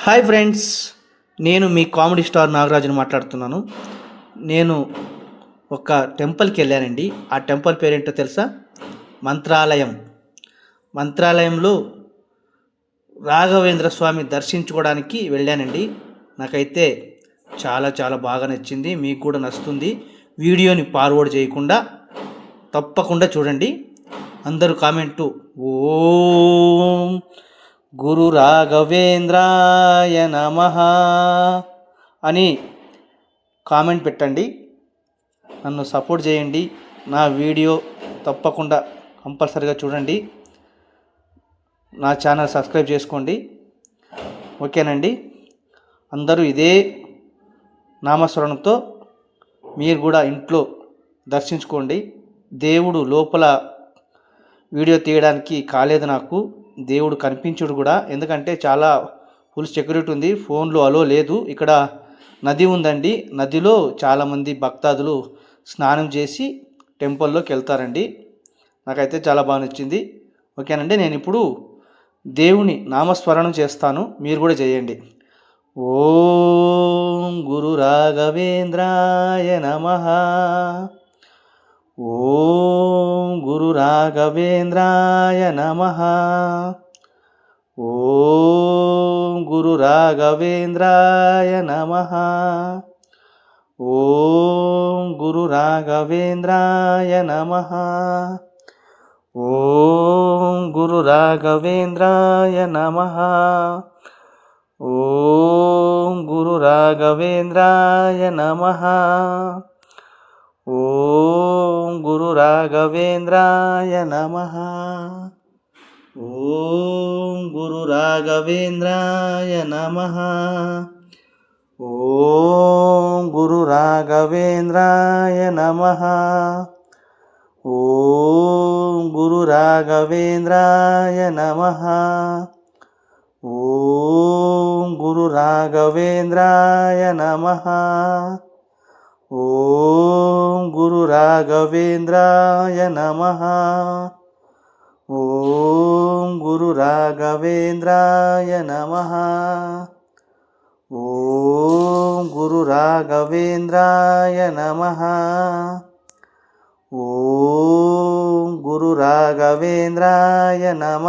Hi friends నేను మీ comedy star నాగరాజుని మాట్లాడుతున్నాను. నేను ఒక టెంపుల్కి వెళ్ళానండి. ఆ టెంపుల్ పేరేంటో తెలుసా? మంత్రాలయం. మంత్రాలయంలో రాఘవేంద్ర స్వామి దర్శించుకోవడానికి వెళ్ళానండి. నాకైతే చాలా చాలా బాగా నచ్చింది. మీకు కూడా నచ్చుతుంది. వీడియోని ఫార్వర్డ్ చేయకుండా తప్పకుండా చూడండి. అందరూ కామెంటు ఓం గురు రాఘవేంద్రాయ నమ అని కామెంట్ పెట్టండి. నన్ను సపోర్ట్ చేయండి. నా వీడియో తప్పకుండా కంపల్సరిగా చూడండి. నా ఛానల్ సబ్స్క్రైబ్ చేసుకోండి. ఓకేనండి? అందరూ ఇదే నామస్మరణతో మీరు కూడా ఇంట్లో దర్శించుకోండి. దేవుడు లోపల వీడియో తీయడానికి కాలేదు నాకు. దేవుడు కనిపించుడు కూడా. ఎందుకంటే చాలా ఫుల్ సెక్యూరిటీ ఉంది. ఫోన్లో అలో లేదు. ఇక్కడ నది ఉందండి. నదిలో చాలామంది భక్తాదులు స్నానం చేసి టెంపుల్లోకి వెళ్తారండి. నాకైతే చాలా బాగా నచ్చింది. ఓకేనండి నేను ఇప్పుడు దేవుని నామస్మరణం చేస్తాను. మీరు కూడా చేయండి. ఓం గురు రాఘవేంద్రాయ నమ. ॐ गुरुराघवेन्द्राय नमः। ॐ गुरुराघवेन्द्राय नमः। ॐ गुरुराघवेन्द्राय नमः। ॐ गुरुराघवेन्द्राय नमः। ॐ गुरुराघवेन्द्राय नमः। ఓం గురు రాఘవేంద్రాయ నమ. ఓం గురు రాఘవేంద్రాయ నమ. ఓం గురు రాఘవేంద్రాయ నమ. ఓం గురు రాఘవేంద్రాయ నమ. ఓం గురు రాఘవేంద్రాయ నమ. ఓం గురు రాఘవేంద్రాయ నమ. ఓం గురు రాఘవేంద్రాయ నమ. ఓం గురు రాఘవేంద్రాయ నమ. ఓం గురు రాఘవేంద్రాయ నమ.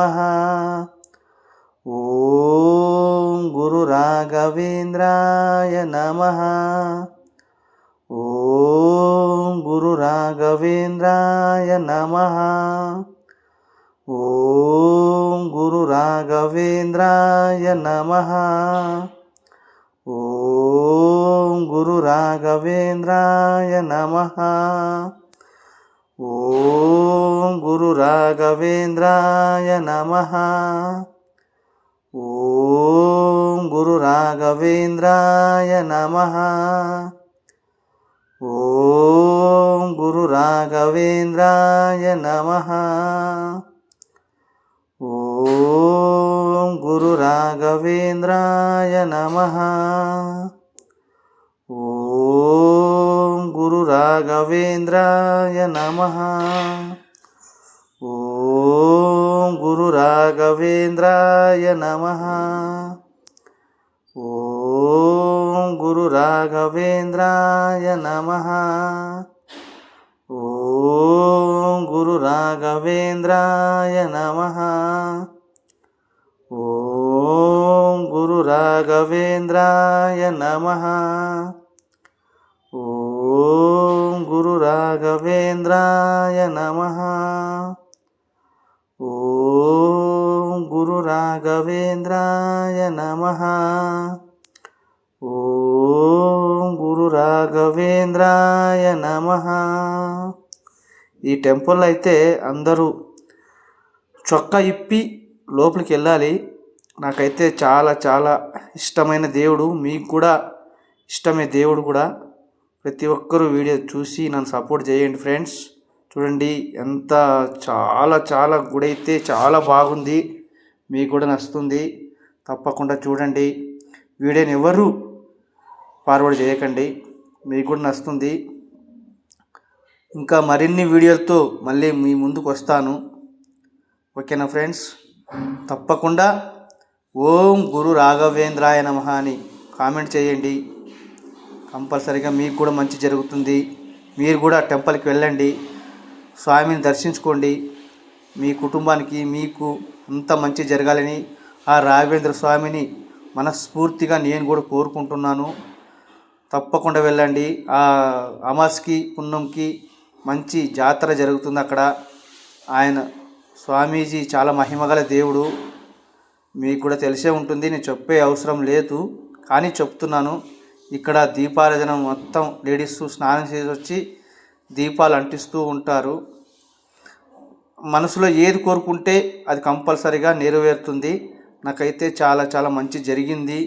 ఓం గురు రాఘవేంద్రాయ నమ. ఓం గురు రాఘవేంద్రాయ నమ. ఓం గురు రాఘవేంద్రాయ నమ. ఓం గురు రాఘవేంద్రాయ నమ. ఓం గురు రాఘవేంద్రాయ నమ. ఓం గురు రాఘవేంద్రాయ నమ. घवेन्द्राय नमः। ॐ गुरुराघवेन्द्राय नमः। ॐ गुरुराघवेन्द्राय नमः। ॐ गुरुराघवेन्द्राय नमः। ॐ गुरुराघवेन्द्राय नमः। ॐ गुरुराघवेन्द्राय नमः। ॐ गुरुराघवेन्द्राय नमः। ॐ गुरुराघवेन्द्राय नमः। ॐ गुरुराघवेन्द्राय नमः। ॐ गुरुराघवेन्द्राय नमः। ఈ టెంపుల్ అయితే అందరూ చొక్కా ఇప్పి లోపలికి వెళ్ళాలి. నాకైతే చాలా చాలా ఇష్టమైన దేవుడు. మీకు కూడా ఇష్టమే దేవుడు కూడా. ప్రతి ఒక్కరూ వీడియో చూసి నన్ను సపోర్ట్ చేయండి ఫ్రెండ్స్. చూడండి ఎంత చాలా చాలా గుడి అయితే చాలా బాగుంది. మీకు కూడా నచ్చుతుంది. తప్పకుండా చూడండి. వీడియోని ఎవరు ఫార్వర్డ్ చేయకండి. మీకు కూడా నచ్చుతుంది. ఇంకా మరిన్ని వీడియోలతో మళ్ళీ మీ ముందుకు వస్తాను. ఓకేనా ఫ్రెండ్స్? తప్పకుండా ఓం గురు రాఘవేంద్రాయ నమ అని కామెంట్ చేయండి. కంపల్సరీగా మీకు కూడా మంచి జరుగుతుంది. మీరు కూడా టెంపుల్కి వెళ్ళండి. స్వామిని దర్శించుకోండి. మీ కుటుంబానికి మీకు అంత మంచి జరగాలని ఆ రాఘవేంద్ర స్వామిని మనస్ఫూర్తిగా నేను కూడా కోరుకుంటున్నాను. తప్పకుండా వెళ్ళండి. ఆ అమాస్కి పున్నంకి మంచి జాతర జరుగుతుంది అక్కడ. ఆయన స్వామీజీ చాలా మహిమగల దేవుడు. మీకు కూడా తెలిసే ఉంటుంది నేను చెప్పే అవసరం లేదు కానీ చెప్తున్నాను. ఇక్కడ దీపారాధన మొత్తం లేడీస్ స్నానం చేసి వచ్చి దీపాలు అంటిస్తూ ఉంటారు. మనసులో ఏది కోరుకుంటే అది కంపల్సరీగా నెరవేరుతుంది. నాకైతే చాలా చాలా మంచి జరిగింది.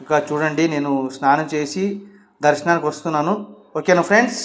ఇంకా చూడండి నేను స్నానం చేసి దర్శనానికి వస్తున్నాను. ఓకేనా ఫ్రెండ్స్?